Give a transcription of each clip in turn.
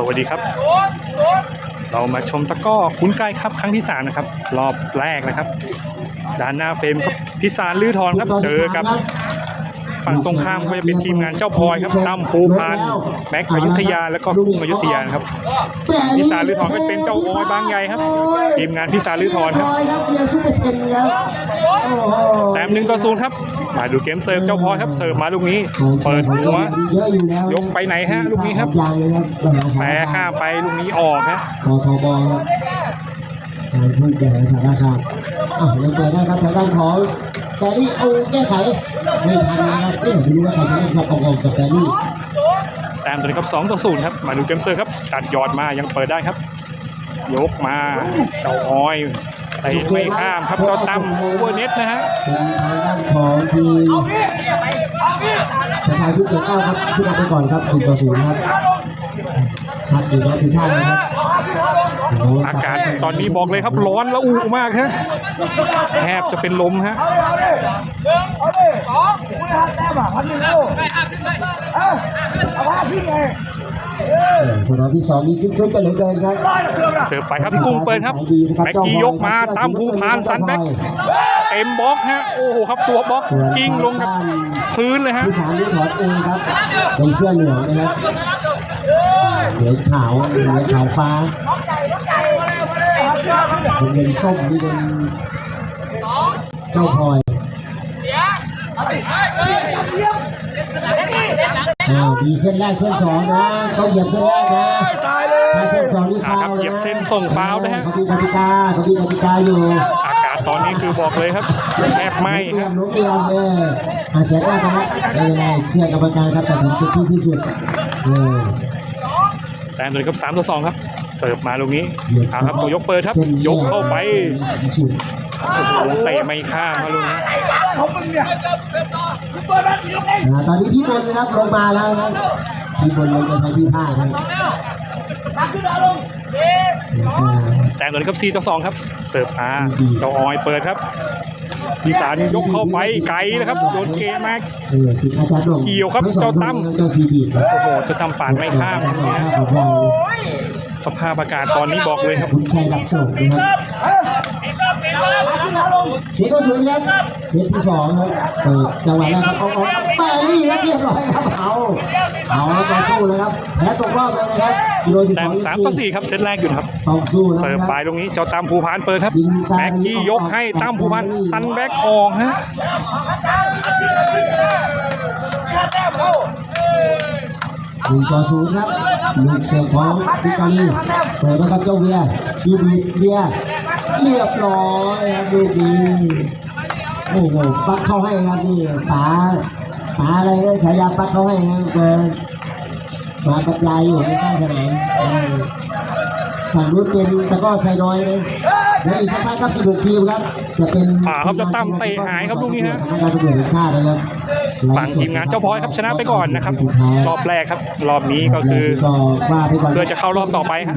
สวัสดีครับ เรามาชมตะกร้อคุ้นใกล้ครับครั้งที่สามนะครับ รอบแรกนะครับ ด้านหน้าเฟรมครับพิสารลื้อทอนครับเจอกับ ฝั่งตรงข้ามก็จะเป็นทีมงานเจ้าพลอยครับตั้มภูพานแม็กอยุธยาแล้วก็กุ้งอยุธยานะครับพิสารลื้อทอนก็เป็นเจ้าโอยบางใหญ่ครับทีมงานพิสารลื้อทอนครับร้อยครับเรียนซุปเปอร์เทนครับโอ้โหแต้มหนึ่งต่อศูนย์ครับมาดูเกมเซิร์ฟเจ้าพลอยครับเสิร์ฟมาลูกนี้เปิดหัวเยอะอยู่แล้วยกไปไหนฮะลูกนี้ครับยางเลยครับแปรข้ามไปลูกนี้ออกฮะคอทบครับทางทุ่งแก่สารคามอะยังเปิดได้ครับทางด้านของแต่นี่เอาแก้ไข ไม่ทันนะครับเอ๊ะไม่รู้ว่าใครจะเล่นครับออกๆกับแต่นี่แต้มตัวนี้ครับ2ต่อ0ครับ มาดูเกมเซอร์ครับตัดยอดมายังเปิดได้ครับ ยกมาเจ้าออยเตะไม่ข้ามครับเจ้าตั้มโอเวอร์เน็ตนะฮะเป็นทางด้านของทีมประชาชนเจ็ดเก้าครับขึ้นมาไปก่อนครับหนึ่งต่อศูนย์ครับครับอยู่แล้วทีท่าเลยครับ อากาศตอนนี้บอกเลยครับร้อนและอุมากฮะแทบจะเป็นลมฮะสนามที่สองมีขึ้นขึ้นไปเหลือเกินครับเสิร์ฟไปครับกุ้งเปิดครับแม็กกี้ยกมาตามภูพานสันแบ็กเต็มบล็อกฮะโอ้โหครับตัวบล็อกกิ้งลงกับพื้นเลยฮะที่สามนี่ถอดเองครับเป็นเสื้อเหลืองนะครับเหลืองขาวเหลืองขาวฟ้า เป็นเงินส้มนี่เป็นเจ้าพลอยอ้าวดีเส้นแรกเส้นสองนะต้องเหยียบเส้นแรกนะถ้าเส้นสองนี่อ่าฟาวครับล์เหยียบเส้นส่งฟาวล์นะฮะเขามีกติกาเขามีกติกาอยู่ อากาศตอนนี้คือบอกเลยครับแทบไหมเตรีคยรัมบลุกเตรียมเอออาเสียได้นะครับเออเชื่อกรรมการครับตัดสินเป็นที่ที่สุดเออแต้มตัวนี้ครับ3ต่อ2ครับ เสิร์ฟมาลูกนี้เอาครับตัวยกเปิดครับ ยกเข้าไปที่สุดโอ้โหเตะไม่ข้ามครับลูกนี้อ่าตอนนี้พี่บนนะครับลงมาแล้วนะครับพี่บนลงไปทางที่ผ้าครับอ่าแต้มตัวนี้ครับ4ต่อ2ครับ เสิร์ฟมาเจ้าออยเปิดครับ พิสารยกเข้าไปไกลนะครับโดนเกมมากเออสิทธิ์อาจารย์ดงเกี่ยวครับทั้งสอเจ้างตั้มเจ้าซีบีครับโอ้โหจะทำปานไม่ข้ามครับเนี่ยของเราสภาพอากาศตอนนี้บอกเลยครับคุณชัยรับ ส่งนะครับเสียก็สวยครับเสียที่สองครับเปิดจังหวะแรกครับเอาเอาแต่นี่ครับเรียบร้อยครับเอาเอาแล้วมาสู้เลยครับแพ้ตกรอบเลยนะครับกิโลสิบแต้สมองสามต่อสี่ครับเซตแรกอยู่นะครับต้องสู้แล้วเสิร์ฟนะคไปรับตรงนี้เจ้าตามภูพานเปิดครับแม็กกี้ยกให้ตามภูพานซันแบ็กออกฮะหนึ่งต่อศูนย์ครับลูกเสิร์ฟของพิกาลีเปิดนะครับเจ้าเวียซีบีเวีย เรียบร้อยครับดูดีโอ้โหปักเข้าให้ครับนี่ป๋าป๋าอะไรก็ฉายาปักเข้าให้ครับเปิดป๋าบรรยายอยู่ในข้างสนามฝั่งนู้นเป็นตะก้อไซน้อยเลย และอีกสักพักครับ16ทีมครับจะเป็นอ่าครับเจ้าตั้มเตะหายครับลูกนี้ฮะ สำนักงานตำรวจแห่งชาตินะครับฝั่งทีมงานเจ้าพลอยครับชนะไปก่อนนะครับรอบแรกครับ รอบนี้ก็คือ ก็ว่าไปก่อนเพื่อจะเข้ารอบต่อไปครับ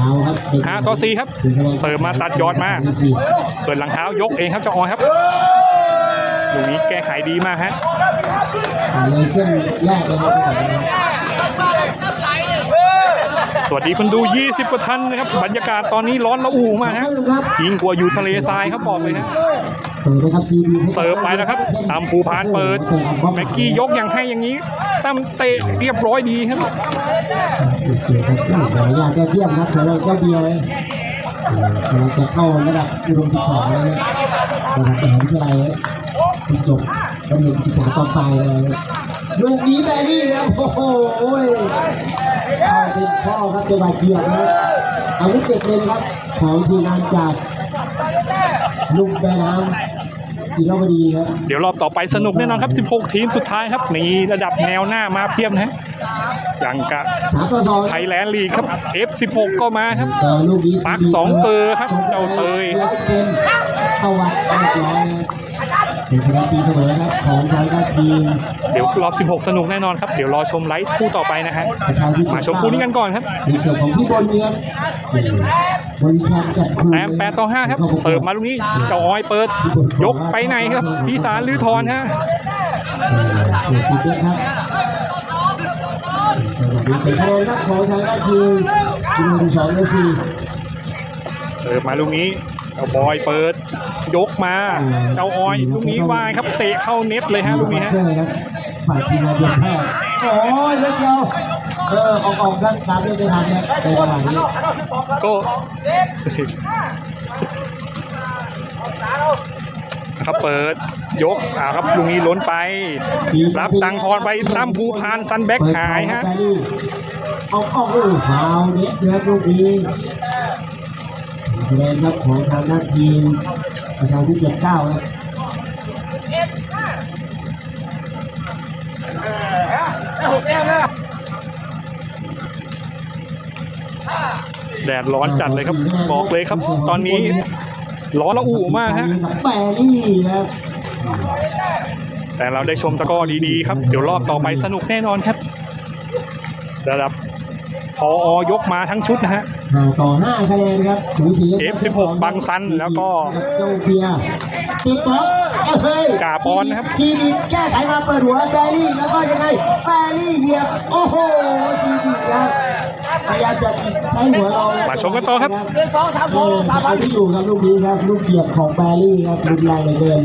เอาครับห้าต่อสี่ครับ เสิร์ฟมาตัดยอดมา เปิดหลังเท้ายกเองครับเจ้าออยครับลูกนี้แก้ไขดีมากฮะ เลยเส้นแรกเลยครับ สวัสดีคนดู 20กว่าท่านนะครับ บรรยากาศตอนนี้ร้อนระอุมากฮะยิ่งกว่าอยู่ทะเลทรายครับบอกเลยฮะเปิดนะครับซีบีเสิร์ฟไปแล้วครับตามภูพานเปิดแม็กกี้ยกอย่างให้อย่างนี้ตั้มเตะเรียบร้อยดีครับโอเคครับขออนุญาตเจ้าเทียมครับเดี๋ยวเราเจ้าเบียร์เลยกำลังจะเข้าระดับอุดมศึกษาเลยระดับมหาวิทยาลัยจบระดับศึกษาตอนปลายเลยลูกนี้แบรี่ครับโอ้โห เข้าเป็นข้อครับจังหวะเกียร์นะอาวุธเด็ดเลยครับ ของทีมงานจากลูกแม่น้ำอีรอบดีครับ เดี๋ยวรอบต่อไปสนุกแน่นอนครับ 16 ทีมสุดท้ายครับมีระดับแนวหน้ามาเพียบนะฮะอย่างกับสามต่อสองไทยแลนด์ลีกครับ F16 ก็มาครับต่อลูกนี้ปักสองเปอร์ครับเจ้าเตยเป็นเข้าวัดเรียบร้อยเป็ นคะแนนตีเสมอครับของทางด้านทีมเดี๋ยวรอบ 16 สนุกแน่นอนครับ เดี๋ยวรอชมไลฟ์คู่ต่อไปนะฮะประชาธิปไตยมาชมคู่นี้กันก่อนครับเป็นส่วนของพี่บอลเนี่ยบอลแคมป์จัดคู่แต้ม8ต่อ5ครับ เสิร์ฟมาลูกนี้เจ้าออยเปิด ยกไปไหนครับพี่สารลือทอนฮะเออเสียทีเด็ดครับจังหวะนี้เป็นคะแนนครับของทางด้านทีมทีมที่สองเอฟซีเสิร์ฟมาลูกนี้เจ้าบอยเปิด ยกมาเจ้าออยลูกนี้วายครับเตะเข้าเน็ตเลยฮะลูกนี้ฮะเซอร์ครับฝ่ายทีมงานเดียวแพทย์โอ้ยเล็กเดียวเออออกออกด้านตามไม่ทันนะในจังหวะนี้ก็นะครับเปิดยกอ่าครับลูกนี้ล้นไป รับตังค์ทอนไปตั้มภูพานซันแบ็กหายฮะออกออกลูกฟาวเน็ตนะครับลูกนี้คะแนนครับของทางด้านทีม ประชาธิปไตยเก้าครับแดดร้อนจัดเลยครับ บอกเลยครับ ตอนนี้ร้อนละอุมากฮะแปรรี่ครับแต่เราได้ชมตะกร้อดีๆครับ เดี๋ยวรอบต่อไปสนุกแน่นอนครับ ระดับพออยกมาทั้งชุดนะฮะ ห้าต่อห้าคะแนนครับสูสีครับ F16 บังซันแล้วก็เจ้าเบียร์ติดบล็อกเอ้ยกาปอนนะครับซีบีแก้ไขมาเปิดหัวแบรี่แล้วก็ยังไงแบรี่เหยียบโอ้โหซีบีครับพยายามจะใช้หัวรองมาชมกันต่อครับโอ้เอาที่อยู่ครับลูกนี้ครับลูกเหยียบของแบรี่ครับรุนแรงเหลือเกิน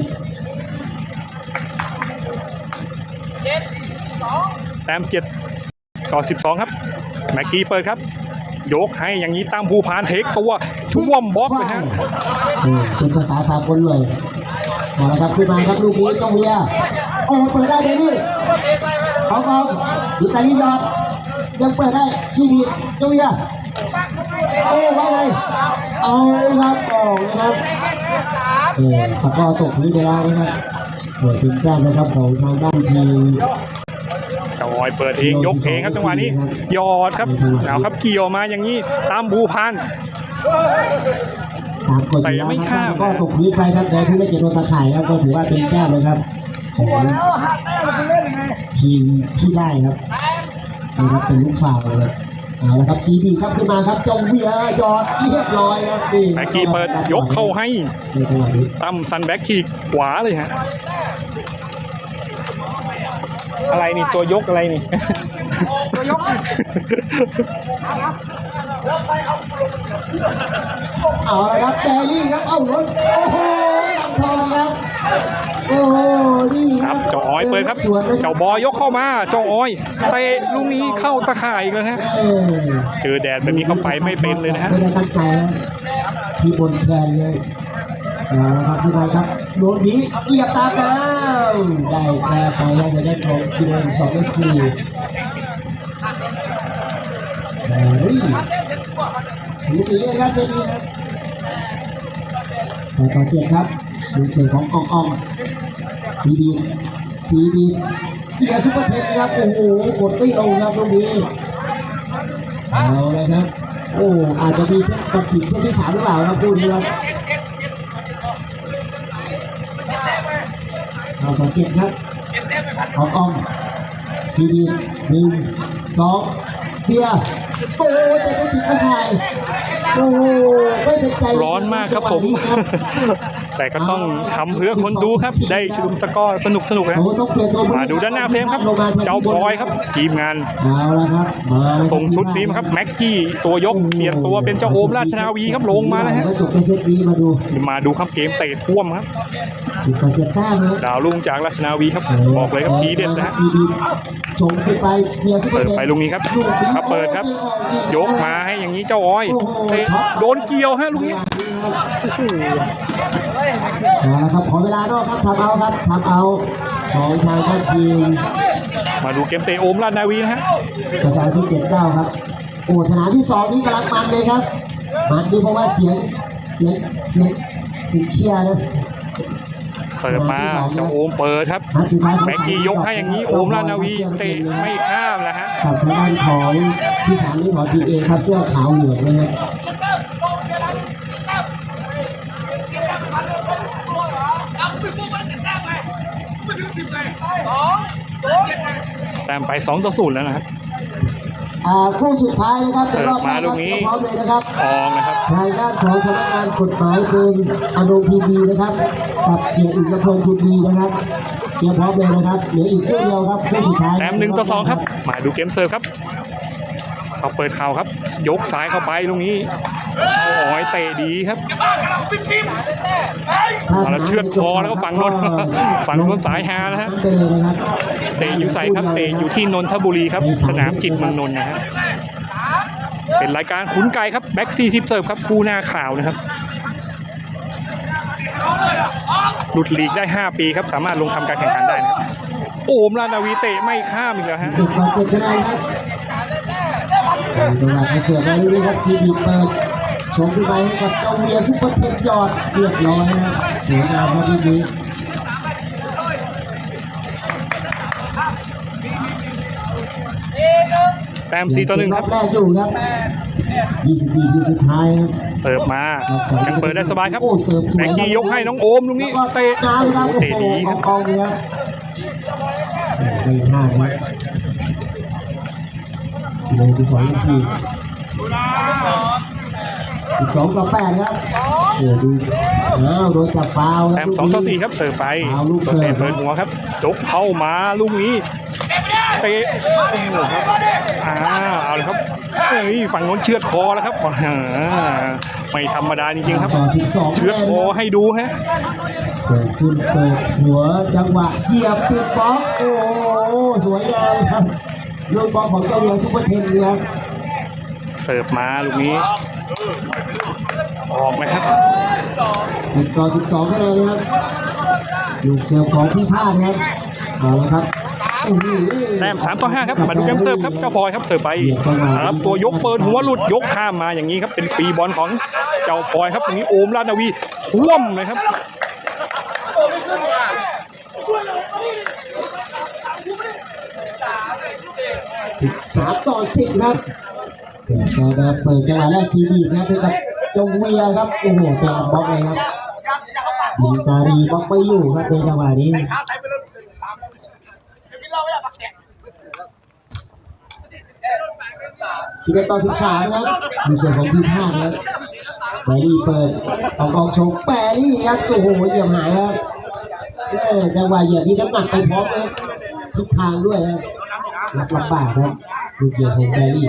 แต้มเจ็ดต่อสิบสองครับแม็กกี้เปิดครับ ยกให้อย่างนี้ตั้มภูพานเทคตัวช่วมบล็อกเลยฮะเออเป็นภาษาสากลเลยเอาละครับขึ้นมาครับลูกนี้จงเรียโอ้เปิดได้เลยนี่ของกองดิตาลียอดยังเปิดได้ซีบีจงเรียโอ้ว่าไงเอาครับออกนะครับเออตะก้อตกพื้นไปแล้วนะครับเปิดเป็นแต้มนะครับของทางด้านที ออยเปิดเองยกเองครับจังหวะนี้ยอดครับเอาครับเกี่ยวมาอย่างนี้ตามภูพานตามกฎอยู่แล้วครับก็ตกพื้นไปครับแต่ผู้เล่นจะโดนตะข่ายครับก็ถือว่าเป็นแต้มเลยครับของทีมที่ได้ครับนะครับเป็นลูกฟาวล์เลยเอาละครับซีบีครับขึ้นมาครับจงเบียร์ยอดเรียบร้อยครับนี่แม็กกี้เปิดยกเข้าให้ในจังหวะนี้ตั้มซันแบ็กขีกขวาเลยฮะ อะไรนี่ตัวยกอะไรนี่เอาละครับแบรี่ครับ เอารถโอ้โหลำทองครับ โอ้โหนี่คครัรับบเจ้าออยเปิดครับสวนนะครัเจ้าบอยยกเข้ามา เจ้าออยเตะลูกนี้เข้าตะข่ายอีกแล้วฮะเออเจอแดดแบบนี้เข้าไปไม่เป็นเลยนะฮะไม่ได้ตั้งใจนะที่บนแคนเลย เอาละครับพี่บอยครับโดนนี้เกียบตาแล้วได้แพ้ไปแล้วจะได้ของทีมสองเลขสี่เฮ้ยสีสีเลยครับเซนีครับต่อต่อเจ็ดครับลูเสือของอ่องอ่องสีบีสีบีเกียร์ซุปเปอร์เทนครับโอ้โหกดไม่ลงครับตรงนี้เอาเลยครับโอ้อาจจะมีเส้นตัดสินเส้นที่สามหรือเปล่าครับคู่นี้ครับ เอาต่อเจ็ดครับออกอองซีดีหนึ่งสองเบียร์โอ้แต่ไม่ติดไม่ถ่าย โอ้ไม่เป็นใจร้อนมากครับผม แต่ก็ต้องทำเพื่อคนดูครับ ได้ชมตะกร้อสนุกสนุกๆนะโอ้ต้องเปลี่ยนตัวผู้มาดูด้านหน้าเฟรมครับ เจ้าบอยครับ ทีมงานเอาละครับมาแล้วครับส่งชุดนี้มาครับแม็กกี้ตัวยกเปลี่ยนตัวเป็นเจ้าโอมราชนาวีครับลงมาแล้วฮะจบในเซตนี้มาดูมาดูครับเกมเตะท่วมครับ สิบต่อเจ็ดแต้มครับดาวรุ่งจากราชนาวีครับบอกเลยครับทีเด็ดนะฮะ ซีดีชงขึ้นไปเมียซุปเปอเปิร์ดเทนไปลุงนี้ครับ ครับเปิดครับ ยกมาให้อย่างนี้เจ้าออยเตะโดนเกี่ยวฮะลุงนี้เอาละครับขอเวลานอกครับทำเอาครับทำเอาของทางด้านทีมมาดูเกมเตะโอมราชนาวีนะฮะประชาที่เจ็ดเก้าครับโอ้สนามที่สองนี่กำลังมันเลยครับมันดีเพราะว่าเสียงเสียงเสียงเสียงเชียร์นะเสิร์ฟมาเจ้าโอมเปิดครับนัดสุดท้ายของแม็กกี้ยกให้อย่างนี้โอมราชนาวีเตะไม่ข้ามแล้วฮะกับทางด้านของที่สามนี่ของทีเอครับเสื้อขาวเหลืองนะครั แต้มไป2ต่อ0แล้วนะครับ อ่าคู่สุดท้ายนะครับเสิร์ฟมาลูกนี้ พร้อมเลยนะครับอองนะครับ ทางด้านของสำนักงานกฎหมายเป็นอนุทีวีนะครับกับเสียอุณพงศ์ทีวีนะครับเตรียมพร้อมเลยนะครับเหลืออีกคู่เดียวครับคู่สุดท้ายแต้มหนึ่งต่อสองครับ มาดูเกมเสิร์ฟครับเขาเปิดเข่าครับ ยกซ้ายเข้าไปตรงนี้ เข้าอ๋อยเตะดีครับเอาละเชือดคอแล้วก็ฝังโดนฝังโดนสายฮาแล้วฮะเตะนะครับเตะอยู่ใส่ครับเตะอยู่ที่นนทบุรีครับ สนามจิตเมืองนนท์นะฮะเป็นรายการขุนไก่ครับแบ็กซีซิปเซิร์ฟครับคู่หน้าข่าวนะครับหลุดลีกได้ 5 ปีครับ สามารถลงทำการแข่งขันได้นะครับโอมราชนาวีเตะไม่ข้ามอีกแล้วฮะเด็กต่อเจ็ดคะแนนครับจังหวะกระเสือกแล้วนี่ครับซีบีเปิด ชมขึ้นไปให้กับเจ้าเมียซุปเปอร์เทนยอดเรียบร้อยนะครับสวยงามครับทีนี้แต้ม4ต่อหนึ่งครับแรกอยู่ครับ24ทีสุดท้ายครับเสิร์ฟมายังเปิดได้สบายครับโอ้เสิร์ฟสวยแม็กกี้ยกให้น้องโอมตรงนี้เตะน้ำครับโอ้โหเตะดีครับกองเลยครับไม่พลาดครับกิโลสิบสองนาที สิบสองต่อแปดครับโอ้ดูอ้าวโดนจับฟาวล์คแต้รับมสองต่อสี่ครับเสิร์ฟไปเอาลูกตัวเสิเตะร์ฟเปิดหัวครับจกเข้ามาลูกนี้เตะโอ้โหครับอ่าเอาเลยครับเฮ้ยฝั่งโน้นเชือดคอแล้วครับอ่าไม่ธรรมดาจริงๆครับต่อสิบสองเชือดคอให้ดูฮะเสิร์ฟขึ้นเปิดหัวจังหวะเหยียบปิดบล็อกโอ้โหสวยงามครับลูกบอลของเจ้าเมียซุปเปอร์เทนครับเสิร์ฟมาลูกนี้ ออกไหมครับ สิบต่อสิบสองคะแนนนะครับลูกเสิร์ฟของพี่พาดครับเอาละครับโอ้โหแต้มสามต่อห้าครับมาดูเกมเสิร์ฟครับเจ้าพลอยครับเสิร์ฟไปครับตัวยกเปิดหัวหลุดยกข้ามมาอย่างนี้ครับเป็นฟรีบอลของเจ้าพลอยครับตรงนี้โอมราชนาวีท่วมเลยครับ สิบสามต่อสิบครับ เสิร์ฟก็แบบเปิดจังหวะแรกซีบีนะครับไปกับจงเวียครับโอ้โหเตะบล็อกเลยครับดินการีบล็อกไม่อยู่ครับในจังหวะนี้สิบเอ็ดต่อสิบสามครับมีส่วนของพี่พาดครับแบรี่เปิดออกออกโชว์แบรี่ครับโอ้โหเหยียบหายครับจังหวะเหยียบนี่น้ำหนักไปพร้อมเลยทิศทางด้วยครับรับลำบากครับ ลูกเหยียบของแบรี่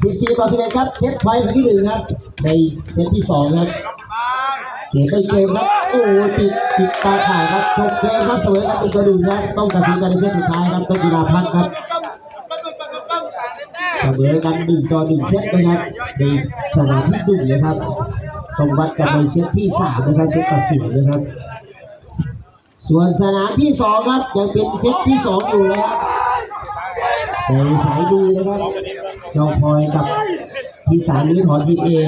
สิบสี่ต่อสิบเอ็ดครับเซตไฟครั้งที่หนึ่งครับ ในเซตที่สองครับเกมไม่เกมครับโอ้ติดติดตาข่ายครับจบเกมครับเสมอกันเป็นตัวหนึ่งครับต้องตัดสินกันในเซตสุดท้ายครับต้องกีฬาพักครับเสมอกันหนึ่งต่อหนึ่งเซตนะครับในสนามที่หนึ่งนะครับต้องวัดกันในเซตที่สามนะครับเซตตัดสินนะครับ ส่วนสนามที่สองครับยังเป็นเซตที่สองอยู่นะครับแต่สายดีนะครับ เจ้าพลอยกับพิสารหรือถอนทีมเออ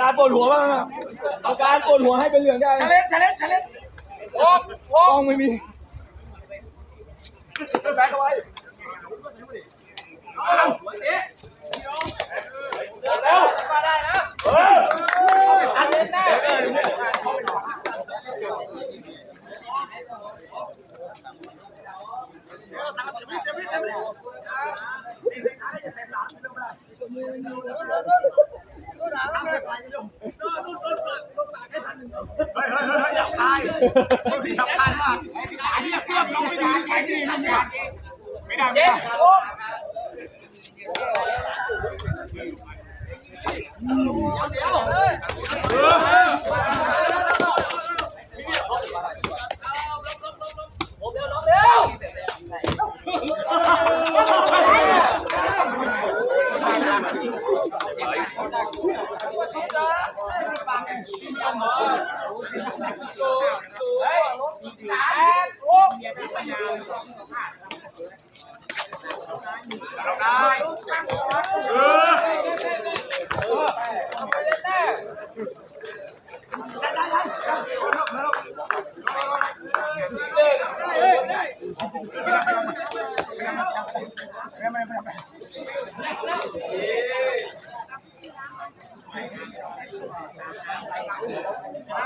การปวดหัวบ้าง อะเอาการปวดหัวให้เป็นเหลืองได้ชาเลนจ์ชาเลนจ์ชาเลนจ์พร้อมพกร้อล้มองไม่มีแบกเอาไว้แล้วมาได้นะชาเลนจ์ แน่อยากตายอยากตายมากไอ้ที่เสื้อเราไม่ได้ใส่ที่ดีไม่ได้ไม่ได้ไม่ได้เดี๋ยว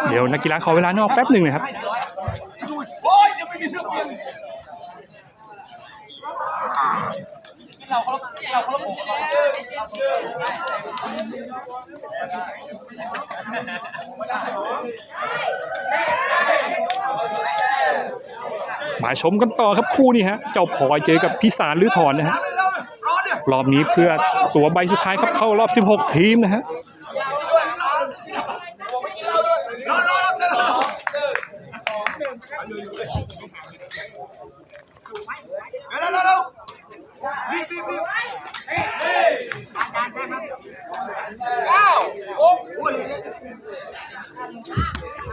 เดี๋ยวนักกีฬาขอเวลานอกแป๊บหนึ่งนะครับ มาชมกันต่อครับคู่นี้ฮะ เจ้าพลอยเจอกับพิสารหรือถอนนะฮะ รอบนี้เพื่อตัวใบสุดท้ายครับเข้ารอบ 16 ทีมนะฮะ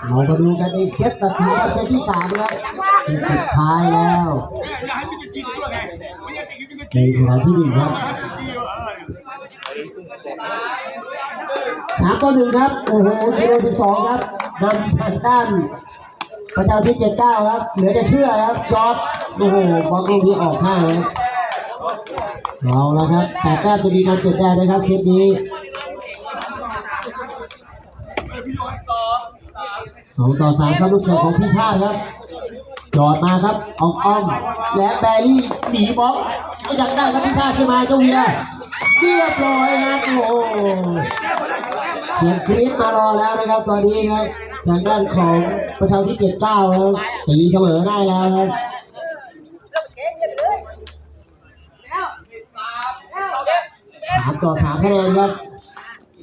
เรามาดูกันในเซตตัดสินรับเซตที่สามครับเซตสุดท้ายแล้วอย่าให้มีจีด้วยไงไม่ใช่จีเป็นสนามที่หนึ่งครับสามต่อหนึ่งครับ โอ้โหกิโลสิบสองครับนำทางด้านประชาธิปเจ็ดเก้าครับ เหลือจะเชื่อครับจอดโอ้โหบอลลูกนี้ออกข้างครับเอาละครับแต่แต้มจะมีการเปลี่ยนแปลงนะครับเซตนี้ส องต่อสามครับลูกเสือของพี่พาดครับจอดมาครับอองอ้อมและแบรี่หนีบล็อกก็ยังได้ครับพี่พาดขึ้นมาเจ้าเวียเรียบร้อยครับโอ้โหเสียงกรี๊ดมารอแล้วนะครับตอนนี้ครับทางด้านของประชาธิปเจ็ดเก้าครับตีเสมอได้แล้วครับสามต่อสามคะแนนครับ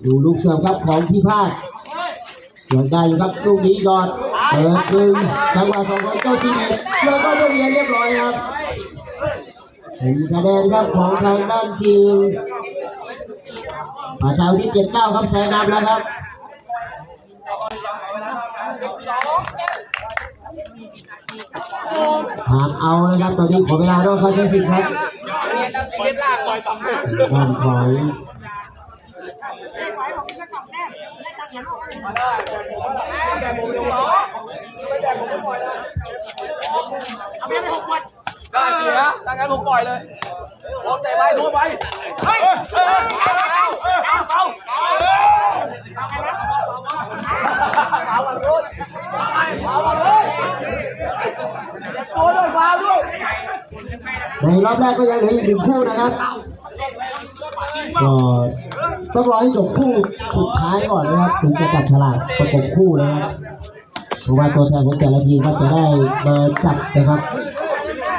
ดูลูกเสือครับของพี่พาด ยังได้อยู่ครับลูกนี้ยอดเปิดดึงจังหวะสองของเจ้าซีเมนแล้วก็ยกเวียนเรียบร้อยครับเป็นคะแนนครับของทางด้านทีมประชาวที่เจ็ดเก้าครับแซงนำแล้วครับถามเอานะครับตอนนี้ขอเวลาด้วยครับเจ้าสิทธิ์ครับด้านของ ได้เสียดังนั้นผมปล่อยเลยผมเตะไปทั่วไปเฮ้ยเอาเอาเอาเอาเอาวันรุ่นเอาวันรุ่นตัวด้วยฟ้าด้วยในรอบแรกก็ยังเหลืออีกหนึ่งคู่นะครับก็ ต้องรอให้จบคู่สุดท้ายก่อนนะครับ ถึงจะจับฉลากประกบคู่นะครับเพราะว่าตัวแทนของแต่ละทีมก็จะได้มาจับนะครับ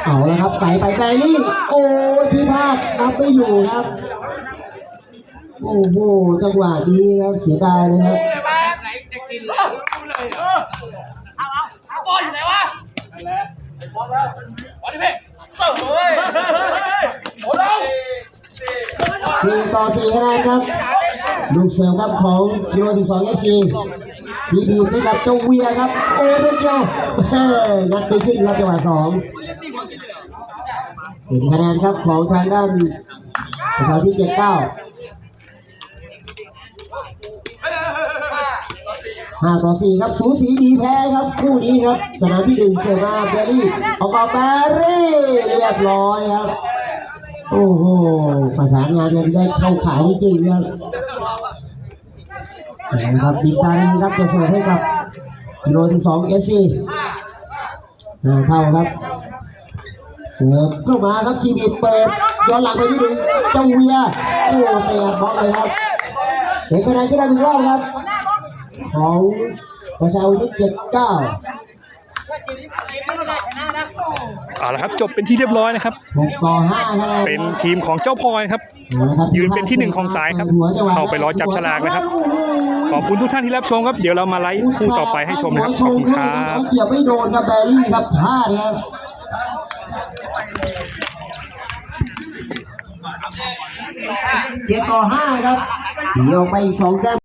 เอาแล้วครับไก่ไปแบรี่โอ้ยพี่พาดนับไม่อยู่ครับ โอ้โหจังหวะนี้ครับเสียดายเลยครับตัวอยู่ไหนวะนั่นแหละไอ้บอลแล้วบอลดิเพ่เฮ้ยหมดแล้ว สี่ต่อสี่คะแนนครับ ลูกเสือครับของกิโลสิบสองเอฟซีสีบีบให้กับเจ้าเวียครับ โอ้เป็นเกียวเฮ้ยนัดไปขึ้นครับจังหวะสองเป็นคะแนนครับของทางด้านประชาที่เจ็ดเก้าห้าต่อสี่ครับสูสีดีแพ้ครับคู่นี้ครับสนามที่หนึ่งเซอร์มาเบอรี่ออกมาแบรี่เรียบร้อยครับ โอ้โหประสางานกันได้เข้าขายจริงครับนะครับบินตานีครับจะเสิร์ฟให้กับกิโล12 FC ห้าเท่าครับ เสิร์ฟเข้ามาครับซีบีเปิดย้อนหลังไปนิดนึงเจ้าเวียโอ้เตะบล็อกเลยครับเห็นคะแนนก็ได้หนึ่งรอบครับ ของประชาวิทย์เจ็ดเก้า เอาละครับจบเป็นที่เรียบร้อยนะครับหกต่อห้าคะแนนเป็นทีมของเจ้าพลอยครับ ยืนเป็นที่หนึ่งของสายครับ เข้าไปรอจับฉลากนะครับ ขอบคุณทุกท่านที่รับชมครับ เดี๋ยวเรามาไลฟ์คู่ต่อไปให้ชมนะครับ ขอบคุณครับเกี่ยวไม่โดนครับแบรี่ครับพลาดครับเจ็ดต่อห้าครับเดี่ยวไปอีกสองแต้ม